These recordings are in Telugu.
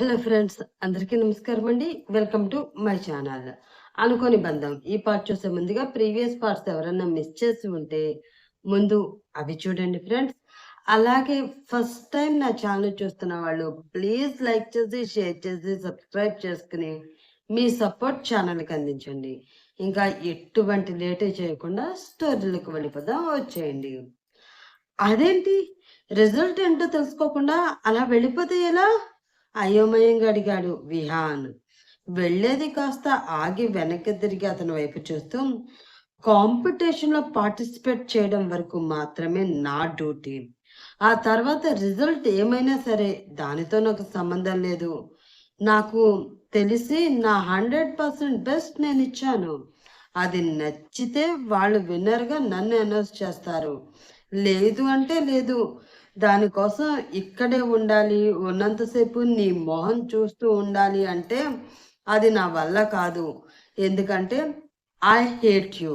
హలో ఫ్రెండ్స్ అందరికీ నమస్కారం అండి. Welcome to my channel. అనుకోని బంధం. ఈ పార్ట్ చూసే ముందుగా ప్రీవియస్ పార్ట్స్ ఎవరైనా మిస్ చేసి ఉంటే ముందు అవి చూడండి ఫ్రెండ్స్. అలాగే ఫస్ట్ టైం నా ఛానల్ చూస్తున్న వాళ్ళు ప్లీజ్ లైక్ చేసి షేర్ చేసి సబ్స్క్రైబ్ చేసుకుని మీ సపోర్ట్ ఛానల్కి అందించండి. ఇంకా ఎటువంటి లేట్ చేయకుండా స్టోరీలకు వెళ్ళిపోదాం వచ్చేయండి. అదేంటి? రిజల్ట్ ఏంటో తెలుసుకోకుండా అలా వెళ్ళిపోతే ఎలా? అయోమయంగా అడిగాడు విహాన్. వెళ్ళేది కాస్త ఆగి వెనక్కి తిరిగి అతని వైపు చూస్తూ కాంపిటీషన్లో పార్టిసిపేట్ చేయడం వరకు మాత్రమే నా డ్యూటీ. ఆ తర్వాత రిజల్ట్ ఏమైనా సరే దానితో నాకు సంబంధం లేదు. నాకు తెలిసి నా హండ్రెడ్ పర్సెంట్ బెస్ట్ నేను ఇచ్చాను. అది నచ్చితే వాళ్ళు విన్నర్గా నన్ను అనౌన్స్ చేస్తారు. లేదు అంటే లేదు. దానికోసం ఇక్కడే ఉండాలి. ఉన్నంతసేపు నీ మొహం చూస్తూ ఉండాలి అంటే అది నా వల్ల కాదు. ఎందుకంటే I hate you.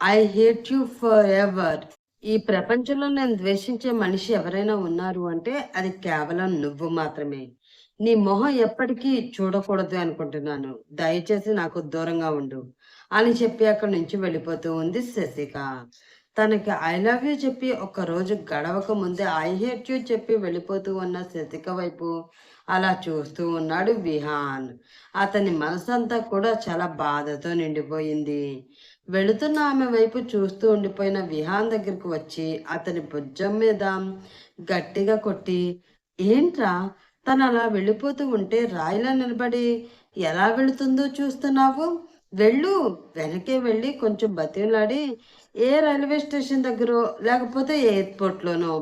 I hate you forever ఈ ప్రపంచంలో నేను ద్వేషించే మనిషి ఎవరైనా ఉన్నారు అంటే అది కేవలం నువ్వు మాత్రమే. నీ మొహం ఎప్పటికీ చూడకూడదు అనుకుంటున్నాను. దయచేసి నాకు దూరంగా ఉండు. అని చెప్పి అక్కడి నుంచి వెళ్ళిపోతూ ఉంది శశిక. తనకి ఐ లవ్ యూ చెప్పి ఒక రోజు గడవక ముందే ఐ హేట్ యూ చెప్పి వెళ్ళిపోతూ ఉన్న శశిక వైపు అలా చూస్తూ ఉన్నాడు విహాన్. అతని మనసంతా కూడా చాలా బాధతో నిండిపోయింది. వెళుతున్న ఆమె వైపు చూస్తూ ఉండిపోయిన విహాన్ దగ్గరికి వచ్చి అతని భుజం మీద గట్టిగా కొట్టి ఏంట్రా? తను అలా వెళ్ళిపోతూ ఉంటే రాయిలా నిలబడి ఎలా వెళుతుందో చూస్తున్నావు? వెళ్ళు వెనకే వెళ్ళి కొంచెం బతిలాడి ఏ రైల్వే స్టేషన్ దగ్గర లేకపోతే ఎయిర్పోర్ట్లోనో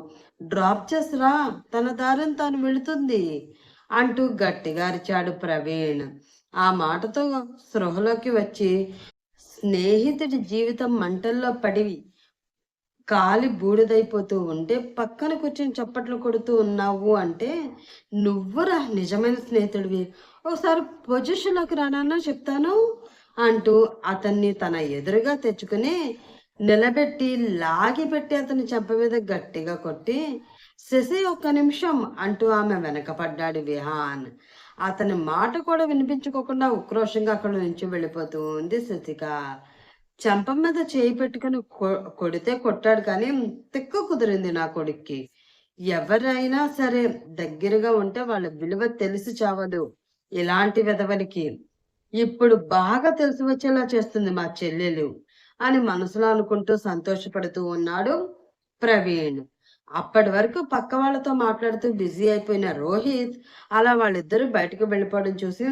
డ్రాప్ చేసిరా తన దారిని తాను వెళుతుంది అంటూ గట్టిగా అరిచాడు ప్రవీణ్. ఆ మాటతో స్పృహలోకి వచ్చి స్నేహితుడి జీవితం మంటల్లో పడి కాలి బూడిదైపోతూ ఉంటే పక్కన కూర్చొని చప్పట్లు కొడుతూ ఉన్నావు అంటే నువ్వురా నిజమైన స్నేహితుడివి. ఒకసారి పొజిషన్లోకి రానన్నా చెప్తాను. అంటూ అతన్ని తన ఎదురుగా తెచ్చుకుని నిలబెట్టి లాగి పెట్టి అతని చెంప మీద గట్టిగా కొట్టి శశి ఒక్క నిమిషం అంటూ ఆమె వెనకపడ్డాడు విహాన్. అతని మాట కూడా వినిపించుకోకుండా ఉక్రోషంగా అక్కడ నుంచి వెళ్ళిపోతూ ఉంది శశిక. చెంప మీద చేయి పెట్టుకుని కొడితే కొట్టాడు కానీ తిక్క కుదిరింది నా కొడుక్కి. ఎవరైనా సరే దగ్గరగా ఉంటే వాళ్ళ విలువ తెలిసి చావదు. ఇలాంటి విధవనికి ఇప్పుడు బాగా తెలిసి వచ్చేలా చేస్తుంది మా చెల్లెలు అని మనసులో అనుకుంటూ సంతోషపడుతూ ఉన్నాడు ప్రవీణ్. అప్పటి వరకు పక్క వాళ్ళతో మాట్లాడుతూ బిజీ అయిపోయిన రోహిత్ అలా వాళ్ళిద్దరూ బయటకు వెళ్ళిపోవడం చూసి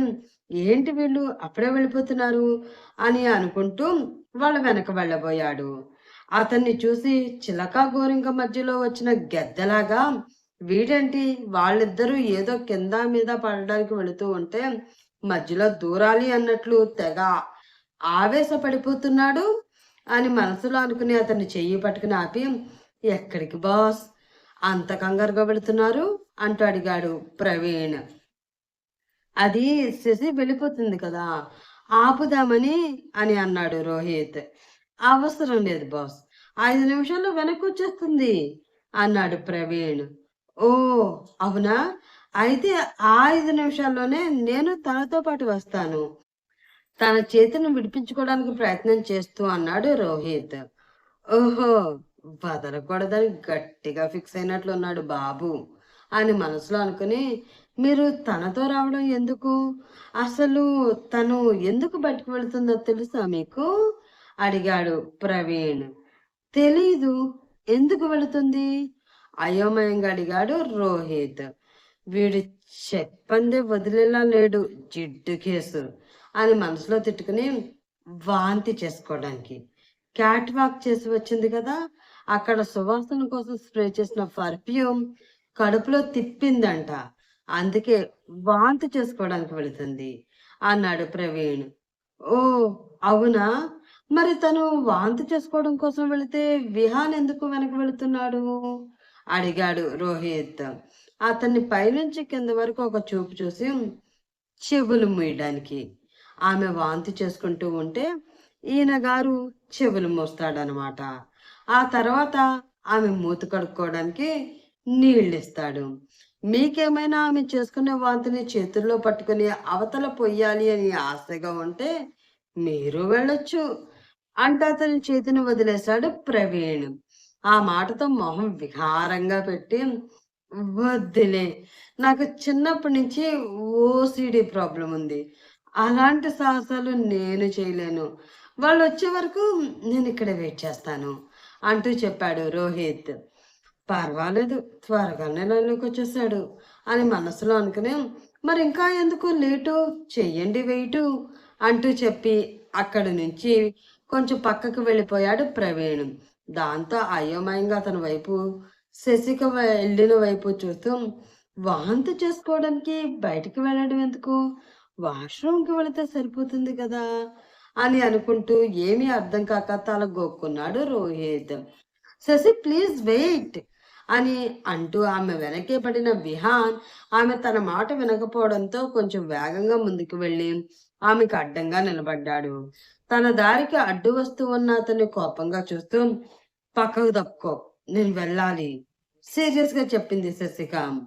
ఏంటి వీళ్ళు? అప్పుడే వెళ్ళిపోతున్నారు? అని అనుకుంటూ వాళ్ళ వెనక వెళ్ళబోయాడు. అతన్ని చూసి చిలక గోరింక మధ్యలో వచ్చిన గెద్దలాగా వీడేంటి? వాళ్ళిద్దరూ ఏదో కింద మీద పడడానికి వెళుతూ ఉంటే మధ్యలో దూరాలి అన్నట్లు తెగ ఆవేశపడిపోతున్నాడు అని మనసులో అనుకుని అతన్ని చెయ్యి పట్టుకుని ఆపి ఎక్కడికి బాస్? అంత కంగారుగా పెడుతున్నారు అంటూ అడిగాడు ప్రవీణ్. అది శశి వెళ్ళిపోతుంది కదా ఆపుదామని అని అన్నాడు రోహిత్. అవసరం లేదు బాస్ ఐదు నిమిషాల్లో వెనక్కి వచ్చేస్తుంది అన్నాడు ప్రవీణ్. ఓ అవునా? అయితే ఆ ఐదు నిమిషాల్లోనే నేను తనతో పాటు వస్తాను. తన చేతిని విడిపించుకోవడానికి ప్రయత్నం చేస్తూ అన్నాడు రోహిత్. ఓహో వదలకూడదని గట్టిగా ఫిక్స్ అయినట్లు ఉన్నాడు బాబు అని మనసులో అనుకుని మీరు తనతో రావడం ఎందుకు? అసలు తను ఎందుకు బయటకు వెళుతుందో తెలుసా మీకు? అడిగాడు ప్రవీణ్. తెలీదు ఎందుకు వెళుతుంది? అయోమయంగా అడిగాడు రోహిత్. వీడు చెప్పందే వదిలేలా లేడు జిడ్డు కేసు అని మనసులో తిట్టుకుని వాంతి చేసుకోవడానికి. క్యాట్ వాక్ చేసి వచ్చింది కదా అక్కడ సువాసన కోసం స్ప్రే చేసిన పర్ఫ్యూమ్ కడుపులో తిప్పిందంట. అందుకే వాంతి చేసుకోవడానికి వెళుతుంది అన్నాడు ప్రవీణ్. ఓ అవునా? మరి తను వాంతి చేసుకోవడం కోసం వెళితే విహాన్ ఎందుకు వెనక వెళుతున్నాడు? అడిగాడు రోహిత్. అతన్ని పైనుంచి కింద వరకు ఒక చూపు చూసి చెవులు మూయడానికి. ఆమె వాంతి చేసుకుంటూ ఉంటే ఈయన గారు చెవులు మూస్తాడనమాట. ఆ తర్వాత ఆమె మూత కడుక్కోవడానికి నీళ్ళు ఇస్తాడు మీకేమైనా ఆమె చేసుకునే వాంతిని చేతుల్లో పట్టుకుని అవతల పొయ్యాలి అని ఆశగా ఉంటే మీరు వెళ్ళొచ్చు అంటే అతని చేతిని వదిలేశాడు ప్రవీణ్. ఆ మాటతో మొహం విహారంగా పెట్టి వద్దులే. నాకు చిన్నప్పటి నుంచి ఓసిడి ప్రాబ్లం ఉంది. అలాంటి సాహసాలు నేను చేయలేను. వాళ్ళు వచ్చే వరకు నేను ఇక్కడ వెయిట్ చేస్తాను అంటూ చెప్పాడు రోహిత్. పర్వాలేదు త్వరగానే లైన్లోకి వచ్చేసాడు అని మనసులో అనుకుని మరి ఇంకా ఎందుకు లేటు? చెయ్యండి వెయిటు అంటూ చెప్పి అక్కడి నుంచి కొంచెం పక్కకు వెళ్ళిపోయాడు ప్రవీణ్. దాంతో అయోమయంగా అతని వైపు శశిక వెళ్ళిన వైపు చూస్తూ వాంతి చేసుకోవడానికి బయటికి వెళ్ళడం ఎందుకు? వాష్రూమ్కి వెళితే సరిపోతుంది కదా అని అనుకుంటూ ఏమీ అర్థం కాక తల గోక్కున్నాడు రోహిత్. శశి ప్లీజ్ వెయిట్ అని అంటూ ఆమె వెనకే పడిన విహాన్ ఆమె తన మాట వినకపోవడంతో కొంచెం వేగంగా ముందుకు వెళ్ళి ఆమెకు అడ్డంగా నిలబడ్డాడు. తన దారికి అడ్డు వస్తూ ఉన్న అతన్ని కోపంగా చూస్తూ పక్కకు తప్పుకో నేను వెళ్ళాలి. సీరియస్గా చెప్పింది శశిక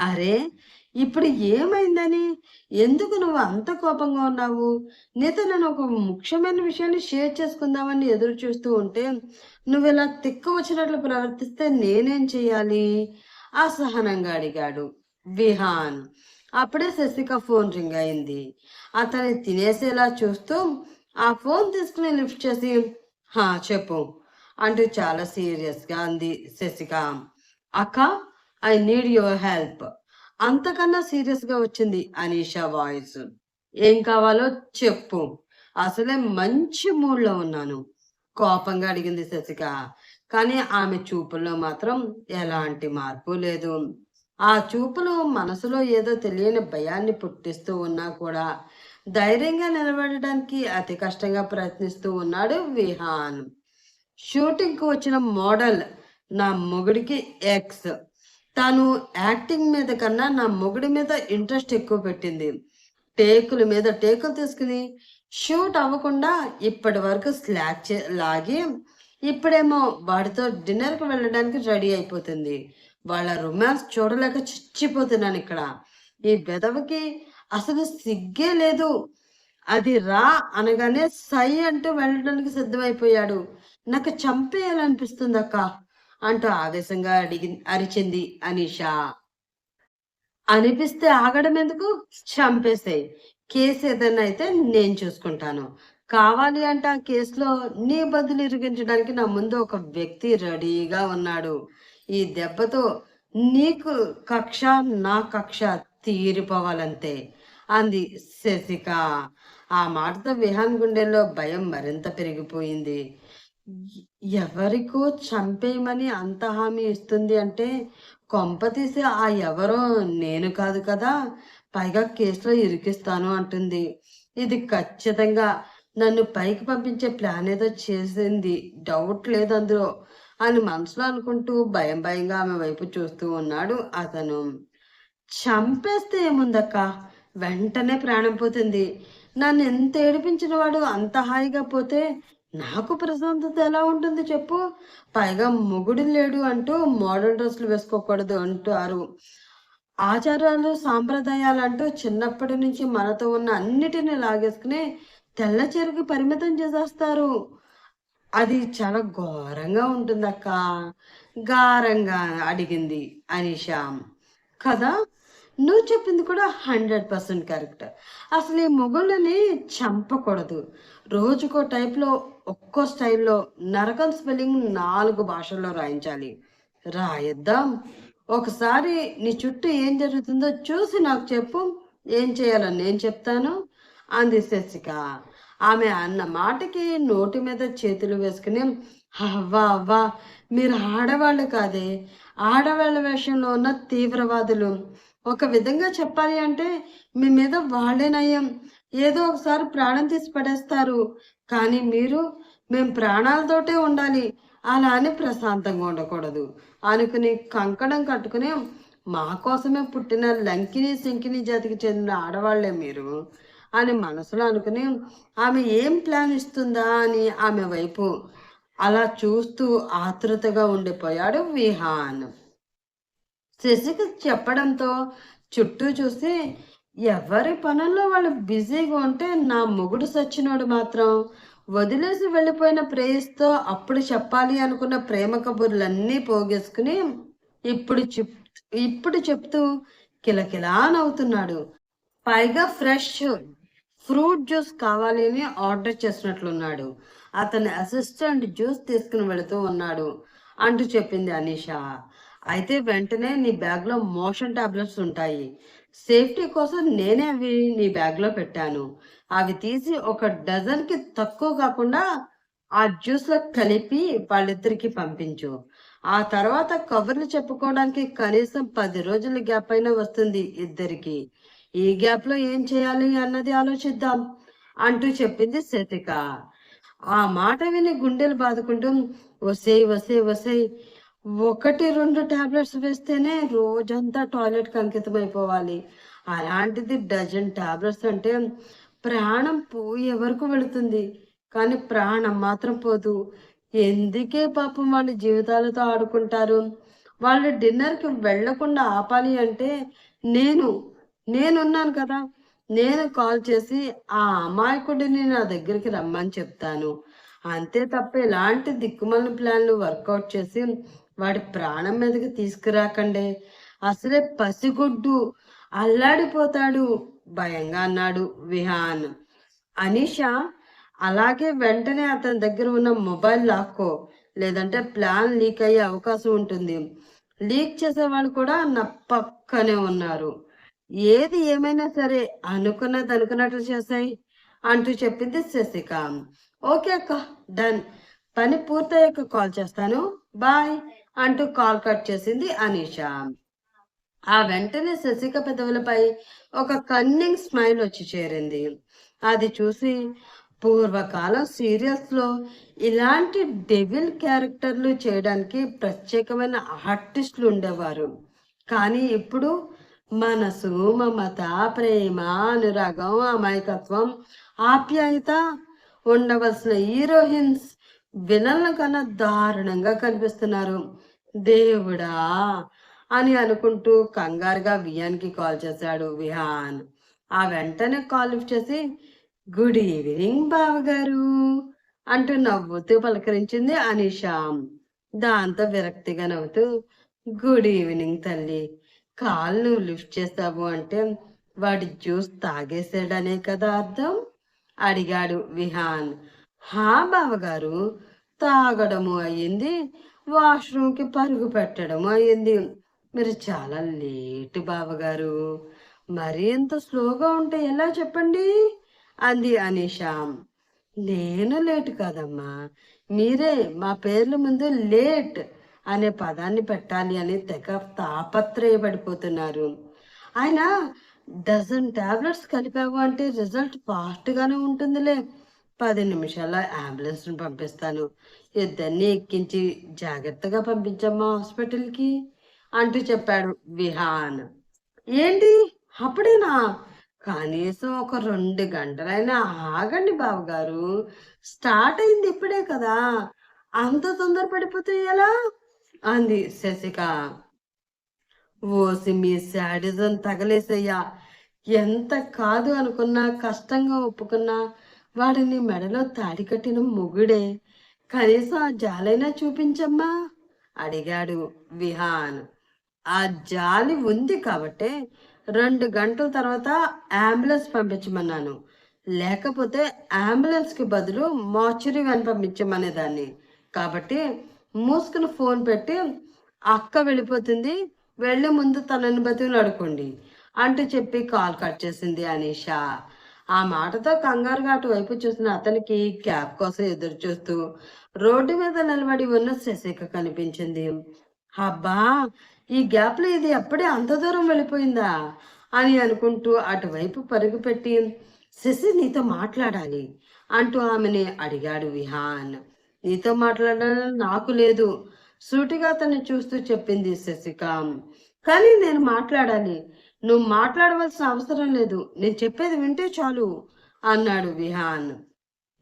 అరే ఇప్పుడు ఏమైందని? ఎందుకు నువ్వు అంత కోపంగా ఉన్నావు? నీతో నేను ఒక ముఖ్యమైన విషయాన్ని షేర్ చేసుకుందామని ఎదురు చూస్తూ ఉంటే నువ్వు ఇలా తిక్క వచ్చినట్లు ప్రవర్తిస్తే నేనేం చేయాలి అసహనంగా అడిగాడు. విహాన్. అప్పుడే శశిక ఫోన్ రింగ్ అయింది. అతన్ని తినేసేలా చూస్తూ ఆ ఫోన్ తీసుకుని లిఫ్ట్ చేసి హా చెప్పు. అంటూ చాలా సీరియస్గా అంది శశిక. అక్క ఐ నీడ్ యువర్ హెల్ప్. అంతకన్నా సీరియస్గా వచ్చింది అనీషా వాయిస్. ఏం కావాలో చెప్పు. అసలే మంచి మూడ్లో ఉన్నాను. కోపంగా అడిగింది శశిక. కానీ ఆమె చూపుల్లో మాత్రం ఎలాంటి మార్పు లేదు. ఆ చూపులు మనసులో ఏదో తెలియని భయాన్ని పుట్టిస్తూ ఉన్నా కూడా ధైర్యంగా నిలబడడానికి అతి కష్టంగా ప్రయత్నిస్తూ ఉన్నాడు విహాన్. షూటింగ్కి వచ్చిన మోడల్ నా మొగుడికి ఎక్స్ తాను యాక్టింగ్ మీద కన్నా నా మొగుడి మీద ఇంట్రెస్ట్ ఎక్కువ పెట్టింది. టేకుల మీద టేకులు తీసుకుని షూట్ అవ్వకుండా ఇప్పటి వరకు స్లాక్ లాగి ఇప్పుడేమో వాడితో డిన్నర్కి వెళ్ళడానికి రెడీ అయిపోతుంది. వాళ్ళ రొమాన్స్ చూడలేక చిచ్చిపోతున్నాను ఇక్కడ. ఈ బెదవకి అసలు సిగ్గే లేదు. అది రా అనగానే సై అంటూ వెళ్ళడానికి సిద్ధమైపోయాడు. నాకు చంపేయాలనిపిస్తుంది అక్క అంటూ ఆవేశంగా అడిగి అరిచింది అనిషా. అనిపిస్తే ఆగడం ఎందుకు? చంపేసే కేసు ఏదైనా అయితే నేను చూసుకుంటాను. కావాలి అంటే ఆ కేసులో నీ బదులు ఇరిగించడానికి నా ముందు ఒక వ్యక్తి రెడీగా ఉన్నాడు. ఈ దెబ్బతో నీకు కక్ష నా కక్ష తీరిపోవాలంతే అంది శశిక. ఆ మాటతో విహాన్ గుండెల్లో భయం మరింత పెరిగిపోయింది. ఎవరికో చంపేయమని అంత హామీ ఇస్తుంది అంటే కొంపతీసి ఆ ఎవరో నేను కాదు కదా. పైగా కేసులో ఇరికిస్తాను అంటుంది. ఇది ఖచ్చితంగా. నన్ను పైకి పంపించే ప్లాన్ ఏదో చేసింది. డౌట్ లేదు అందులో అని మనసులో అనుకుంటూ భయం భయంగా ఆమె వైపు చూస్తూ ఉన్నాడు అతను. చంపేస్తే ఏముందక్క? వెంటనే ప్రాణం పోతుంది. నన్ను ఎంత ఏడిపించిన వాడు అంత హాయిగా పోతే నాకు ప్రశాంతత ఎలా ఉంటుంది చెప్పు? పైగా మొగుడు లేడు అంటూ మోడర్న్ డ్రెస్సులు వేసుకోకూడదు అంటారు. ఆచారాలు సాంప్రదాయాలు అంటూ చిన్నప్పటి నుంచి మనతో ఉన్న అన్నిటిని లాగేసుకుని తెల్ల చెరుకు పరిమితం చేసేస్తారు. అది చాలా ఘోరంగా ఉంటుంది అక్క గారంగా అడిగింది అనిషా. కదా? నువ్వు చెప్పింది కూడా హండ్రెడ్ పర్సెంట్ కరెక్ట్. అసలు ఈ మొగుళ్ళని చంపకూడదు. రోజుకో టైప్లో ఒక్కో స్టైల్లో నరకం స్పెల్లింగ్ నాలుగు భాషల్లో రాయించాలి. రాయిద్దాం. ఒకసారి నీ చుట్టూ ఏం జరుగుతుందో చూసి నాకు చెప్పు. ఏం చేయాలని నేను చెప్తాను. అంది శశిక. ఆమె అన్న మాటకి నోటి మీద చేతులు వేసుకుని అవ్వా అవ్వా మీరు ఆడవాళ్ళు కాదే. ఆడవాళ్ళ విషయంలో ఉన్న తీవ్రవాదులు. ఒక విధంగా చెప్పాలి అంటే మీ మీద వాళ్ళే నయం. ఏదో ఒకసారి ప్రాణం తీసి పడేస్తారు. కానీ మీరు మేము ప్రాణాలతోటే ఉండాలి. అలా అని ప్రశాంతంగా ఉండకూడదు. అనుకుని కంకణం కట్టుకుని మా కోసమే పుట్టిన లంకిని శంకిని జాతికి చెందిన ఆడవాళ్ళే మీరు అని మనసులో అనుకుని ఆమె ఏం ప్లాన్ ఇస్తుందా అని ఆమె వైపు అలా చూస్తూ ఆతృతగా ఉండిపోయాడు విహాన్. శశికి చెప్పడంతో చుట్టూ చూసి ఎవరి పనుల్లో వాళ్ళు బిజీగా ఉంటే నా మొగుడు సచ్చినోడు మాత్రం వదిలేసి వెళ్ళిపోయిన ప్రేయస్తో అప్పుడు చెప్పాలి అనుకున్న ప్రేమ కబుర్లన్నీ పోగేసుకుని ఇప్పుడు చెప్ ఇప్పుడు చెప్తూ కిలకిలా నవ్వుతున్నాడు. పైగా ఫ్రెష్ ఫ్రూట్ జ్యూస్ కావాలి అని ఆర్డర్ చేసినట్లున్నాడు. అతని అసిస్టెంట్ జ్యూస్ తీసుకుని వెళుతూ ఉన్నాడు. అంటూ చెప్పింది అనీషా. అయితే వెంటనే నీ బ్యాగ్లో మోషన్ టాబ్లెట్స్ ఉంటాయి. సేఫ్టీ కోసం నేనే అవి నీ బ్యాగ్లో పెట్టాను. అవి తీసి ఒక డజన్కి తక్కువ కాకుండా ఆ జ్యూస్లో కలిపి వాళ్ళిద్దరికి పంపించు. ఆ తర్వాత కబుర్లు చెప్పుకోవడానికి కనీసం పది రోజుల గ్యాప్ అయినా వస్తుంది ఇద్దరికి. ఈ గ్యాప్లో ఏం చేయాలి అన్నది ఆలోచిద్దాం అంటూ చెప్పింది శతిక. ఆ మాట విని గుండెలు బాదుకుంటూ వసే వసే వసేయ్ ఒకటి రెండు టాబ్లెట్స్ వేస్తేనే రోజంతా టాయిలెట్ అంకితం అయిపోవాలి. అలాంటిది డజన్ టాబ్లెట్స్ అంటే ప్రాణం పోయే వరకు వెళుతుంది? కానీ ప్రాణం మాత్రం పోదు. ఎందుకే పాపం వాళ్ళ జీవితాలతో ఆడుకుంటారు? వాళ్ళు డిన్నర్కి వెళ్ళకుండా ఆపాలి అంటే నేను నేనున్నాను కదా. నేను కాల్ చేసి ఆ అమాయకుడిని నా దగ్గరికి రమ్మని చెప్తాను. అంతే తప్ప ఎలాంటి దిక్కుమల ప్లాన్లు వర్కౌట్ చేసి వాడి ప్రాణం మీదకి తీసుకురాకండి. అసలే పసిగుడ్డు అల్లాడిపోతాడు. భయంగా అన్నాడు విహాన్. అనిషా అలాగే వెంటనే అతని దగ్గర ఉన్న మొబైల్ లాక్కో లేదంటే ప్లాన్ లీక్ అయ్యే అవకాశం ఉంటుంది. లీక్ చేసేవాళ్ళు కూడా నా పక్కనే ఉన్నారు. ఏది ఏమైనా సరే అనుకున్నది అనుకున్నట్లు చేసాయి అంటూ చెప్పింది శశిక. ఓకే అక్క డన్. పని పూర్తయ్యాక కాల్ చేస్తాను. బాయ్. అంటూ కాల్ కట్ చేసింది అనీష. ఆ వెంటనే శశిక పెదవులపై ఒక కన్నింగ్ స్మైల్ వచ్చి చేరింది. అది చూసి పూర్వకాలం సీరియల్స్లో ఇలాంటి డెవిల్ క్యారెక్టర్లు చేయడానికి ప్రత్యేకమైన ఆర్టిస్టులు ఉండేవారు. కానీ ఇప్పుడు మనసు మమత ప్రేమ అనురాగం అమాయకత్వం ఆప్యాయత ఉండవలసిన హీరోయిన్స్ విలన్ల కన్నా దారుణంగా కనిపిస్తున్నారు. దేవుడా అని అనుకుంటూ కంగారుగా వియాన్కి కాల్ చేశాడు విహాన్. ఆ వెంటనే కాల్ లిఫ్ట్ చేసి గుడ్ ఈవినింగ్ బావగారు అంటూ నవ్వుతూ పలకరించింది అనీషా. దాంతో విరక్తిగా నవ్వుతూ గుడ్ ఈవినింగ్ తల్లి. కాల్ నువ్వు లిఫ్ట్ చేస్తావు అంటే వాడి జ్యూస్ తాగేసాడనే కదా అర్థం? అడిగాడు విహాన్. హా బావగారు తాగడము అయ్యింది. వాష్రూమ్కి పరుగు పెట్టడము అయ్యింది మీరు చాలా లేటు బావగారు. మరీ ఎంత స్లోగా ఉంటే ఎలా చెప్పండి? అంది అనీషా. నేను లేట్ కాదమ్మా. మీరే మా పేర్ల ముందు లేట్ అనే పదాన్ని పెట్టాలి అని తెగ తాపత్రయపడిపోతున్నారు. ఆయన డజన్ టాబ్లెట్స్ కలిపావు అంటే రిజల్ట్ ఫాస్ట్గానే ఉంటుందిలే. పది నిమిషాల్లో అంబులెన్స్ని పంపిస్తాను. ఇద్దరిని ఎక్కించి జాగ్రత్తగా పంపించమ్మా హాస్పిటల్కి అంటూ చెప్పాడు విహాన్. ఏంటి? అప్పుడేనా? కనీసం ఒక రెండు గంటలైనా ఆగండి బావగారు. స్టార్ట్ అయింది ఇప్పుడే కదా. అంత తొందర పడిపోతే ఎలా? అంది శశిక. ఓసి మీ శాడిజం తగలేసయ్యా. ఎంత కాదు అనుకున్నా కష్టంగా ఒప్పుకున్నా వాడిని మెడలో తాడి కట్టిన మొగుడే. కనీసం ఆ జాలైనా చూపించమ్మా అడిగాడు విహాన్. ఆ జాలి ఉంది కాబట్టే రెండు గంటల తర్వాత అంబులెన్స్ పంపించమన్నాను. లేకపోతే అంబులెన్స్కి బదులు మార్చురీ వ్యాన్ పంపించమనేదాన్ని. కాబట్టి మూసుకుని ఫోన్ పెట్టి అక్క వెళ్ళిపోతుంది వెళ్ళే ముందు తనని బతుకుని అడుకోండి అంటూ చెప్పి కాల్ కట్ చేసింది అనీషా. ఆ మాటతో కంగారుగా అటువైపు చూసిన అతనికి క్యాబ్ కోసం ఎదురు చూస్తూ రోడ్డు మీద నిలబడి ఉన్న శశిక కనిపించింది. అబ్బా ఈ గ్యాప్లో ఇది అప్పుడే అంత దూరం వెళ్ళిపోయిందా? అని అనుకుంటూ అటువైపు పరుగుపెట్టి శశి నీతో మాట్లాడాలి అంటూ ఆమెని అడిగాడు విహాన్. నీతో మాట్లాడాలని నాకు లేదు సూటిగా అతన్ని చూస్తూ చెప్పింది శశిక. కానీ నేను మాట్లాడాలి. నువ్వు మాట్లాడవలసిన అవసరం లేదు. నేను చెప్పేది వింటే చాలు అన్నాడు విహాన్.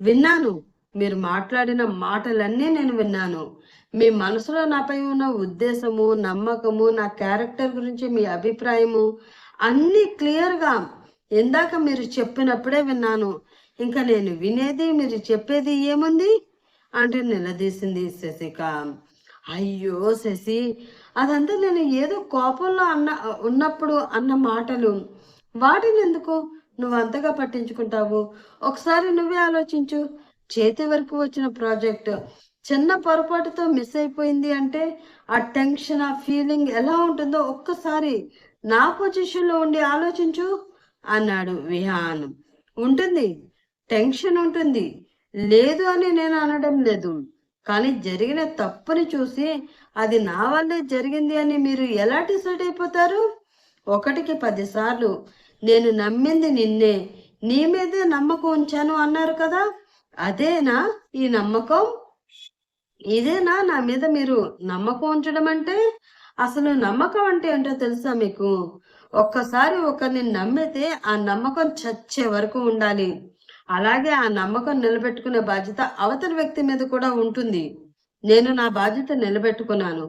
విన్నాను మీరు మాట్లాడిన మాటలన్నీ నేను విన్నాను. మీ మనసులో నాపై ఉన్న ఉద్దేశము నమ్మకము నా క్యారెక్టర్ గురించి మీ అభిప్రాయము అన్నీ క్లియర్గా ఇందాక మీరు చెప్పినప్పుడే విన్నాను. ఇంకా నేను వినేది మీరు చెప్పేది ఏముంది? అంటే నిలదీసింది శశిక. అయ్యో శశి అదంతా నేను ఏదో కోపంలో అన్న ఉన్నప్పుడు అన్న మాటలు. వాటిని ఎందుకు నువ్వు అంతగా పట్టించుకుంటావు? ఒకసారి నువ్వే ఆలోచించు. చేతి వరకు వచ్చిన ప్రాజెక్ట్. చిన్న పొరపాటుతో మిస్ అయిపోయింది అంటే ఆ టెన్షన్ ఆ ఫీలింగ్ ఎలా ఉంటుందో ఒక్కసారి నా పొజిషన్లో ఉండి ఆలోచించు అన్నాడు విహాన్. ఉంటుంది. టెన్షన్ ఉంటుంది. లేదు అని నేను అనడం లేదు. కానీ జరిగిన తప్పుని చూసి అది నా వల్లే జరిగింది అని మీరు ఎలా డిసైడ్ అయిపోతారు? ఒకటికి పదిసార్లు నేను నమ్మింది నిన్నే నీ మీదే నమ్మకం ఉంచాను అన్నారు కదా? అదేనా ఈ నమ్మకం? ఇదేనా నా మీద మీరు నమ్మకం ఉంచడం అంటే? అసలు నమ్మకం అంటే ఏంటో తెలుసా మీకు? ఒక్కసారి ఒకరిని నమ్మితే ఆ నమ్మకం చచ్చే వరకు ఉండాలి. అలాగే ఆ నమ్మకం నిలబెట్టుకునే బాధ్యత అవతలి వ్యక్తి మీద కూడా ఉంటుంది. నేను నా బాధ్యత నిలబెట్టుకున్నాను.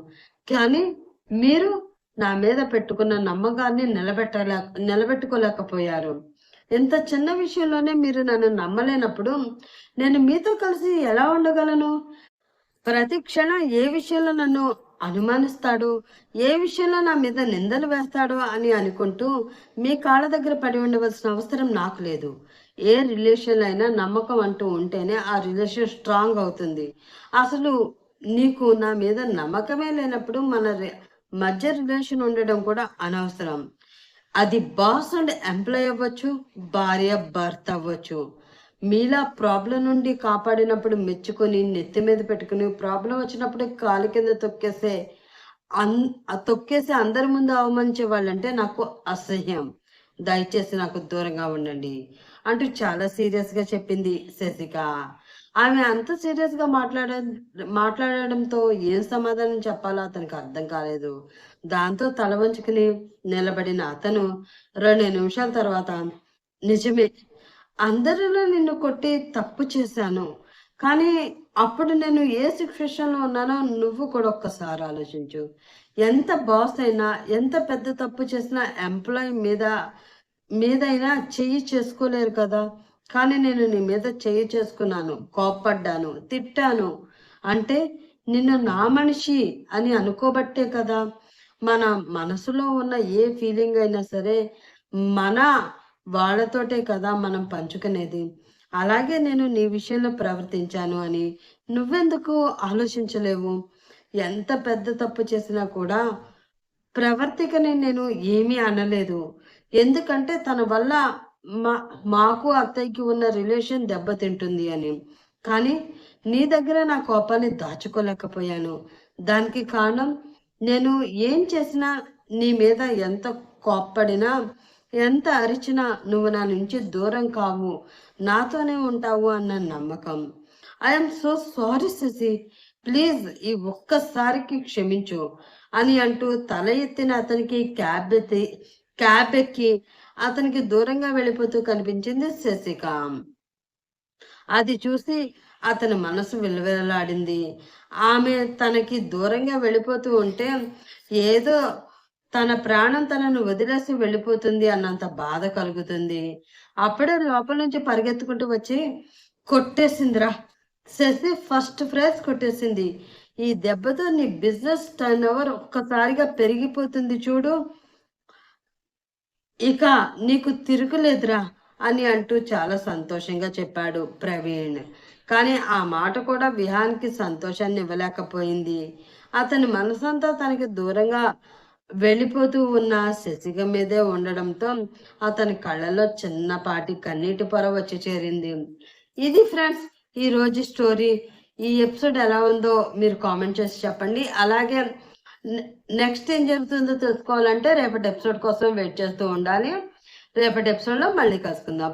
కానీ మీరు నా మీద పెట్టుకున్న నమ్మకాన్ని నిలబెట్టలే నిలబెట్టుకోలేకపోయారు. ఇంత చిన్న విషయంలోనే మీరు నన్ను నమ్మలేనప్పుడు నేను మీతో కలిసి ఎలా ఉండగలను? ప్రతి క్షణం ఏ విషయంలో నన్ను అనుమానిస్తాడు? ఏ విషయంలో నా మీద నిందలు వేస్తాడో అని అనుకుంటూ మీ కాళ్ళ దగ్గర పడి ఉండవలసిన అవసరం నాకు లేదు. ఏ రిలేషన్ అయినా నమ్మకం అంటూ ఉంటేనే ఆ రిలేషన్ స్ట్రాంగ్ అవుతుంది. అసలు నీకు నా మీద నమ్మకమే లేనప్పుడు మన మధ్య రిలేషన్ ఉండడం కూడా అనవసరం. అది బాస్ అండ్ ఎంప్లాయ్ అవ్వచ్చు భార్య భర్త అవ్వచ్చు. మీలా ప్రాబ్లం నుండి కాపాడినప్పుడు మెచ్చుకొని నెత్తి మీద పెట్టుకుని ప్రాబ్లం వచ్చినప్పుడు కాలు కింద తొక్కేసే అన్ తొక్కేసి అందరి ముందు అవమానించే వాళ్ళంటే నాకు అసహ్యం. దయచేసి నాకు దూరంగా ఉండండి. అంటూ చాలా సీరియస్గా చెప్పింది శశిక. ఆమె అంత సీరియస్గా మాట్లాడ మాట్లాడడంతో ఏం సమాధానం చెప్పాలో అతనికి అర్థం కాలేదు. దాంతో తల వంచుకుని నిలబడిన అతను రెండు నిమిషాల తర్వాత నిజమే అందరిలో నిన్ను కొట్టి తప్పు చేశాను కానీ అప్పుడు నేను ఏ సిచ్యువేషన్లో ఉన్నానో నువ్వు కూడా ఒక్కసారి ఆలోచించు. ఎంత బాస్ అయినా ఎంత పెద్ద తప్పు చేసినా ఎంప్లాయీ మీద మీదైనా చెయ్యి చేసుకోలేరు కదా. కానీ నేను నీ మీద చేయి చేసుకున్నాను కోప్పడ్డాను తిట్టాను. అంటే నిన్ను నా మనిషి అని అనుకోబట్టే కదా. మన మనసులో ఉన్న ఏ ఫీలింగ్ అయినా సరే మన వాళ్ళతోటే కదా మనం పంచుకునేది. అలాగే నేను నీ విషయంలో ప్రవర్తించాను అని నువ్వెందుకు ఆలోచించలేవు? ఎంత పెద్ద తప్పు చేసినా కూడా ప్రవర్తికని నేను ఏమీ అనలేదు. ఎందుకంటే తన వల్ల మా మాకు అత్తయ్యకి ఉన్న రిలేషన్ దెబ్బతింటుంది అని. కానీ నీ దగ్గర నా కోపాన్ని దాచుకోలేకపోయాను. దానికి కారణం నేను ఏం చేసినా నీ మీద ఎంత కోప్పడినా ఎంత అరిచినా నువ్వు నా నుంచి దూరం కావు. నాతోనే ఉంటావు అన్న నమ్మకం. I'm so sorry Shashi please ఈ ఒక్కసారికి క్షమించు అని అంటూ తల ఎత్తిన అతనికి క్యాబ్ ఎత్తి క్యాబ్ ఎక్కి అతనికి దూరంగా వెళ్ళిపోతూ కనిపించింది శశిక. అది చూసి అతని మనసు విలువలాడింది ఆమె తనకి దూరంగా వెళ్ళిపోతూ ఉంటే ఏదో తన ప్రాణం తనను వదిలేసి వెళ్ళిపోతుంది అన్నంత బాధ కలుగుతుంది. అప్పుడే లోపల నుంచి పరిగెత్తుకుంటూ వచ్చి కొట్టేసిందిరా. శశి ఫస్ట్ ప్రైజ్ కొట్టేసింది. ఈ దెబ్బతో నీ బిజినెస్ టర్న్ ఓవర్ ఒక్కసారిగా పెరిగిపోతుంది చూడు. ఇక నీకు తిరుగులేదురా అని అంటూ చాలా సంతోషంగా చెప్పాడు ప్రవీణ్. కానీ ఆ మాట కూడా విహాన్కి సంతోషాన్ని ఇవ్వలేకపోయింది. అతని మనసంతా తనకి దూరంగా వెళ్ళిపోతూ ఉన్న శశిక మీదే ఉండడంతో అతని కళ్ళలో చిన్నపాటి కన్నీటి పొర వచ్చి చేరింది. ఇది ఫ్రెండ్స్ ఈ రోజు స్టోరీ. ఈ ఎపిసోడ్ ఎలా ఉందో మీరు కామెంట్ చేసి చెప్పండి. అలాగే నెక్స్ట్ ఏం జరుగుతుందో తెలుసుకోవాలంటే రేపటి ఎపిసోడ్ కోసం వెయిట్ చేస్తూ ఉండాలి. రేపటి ఎపిసోడ్లో మళ్ళీ కలుసుకుందాం.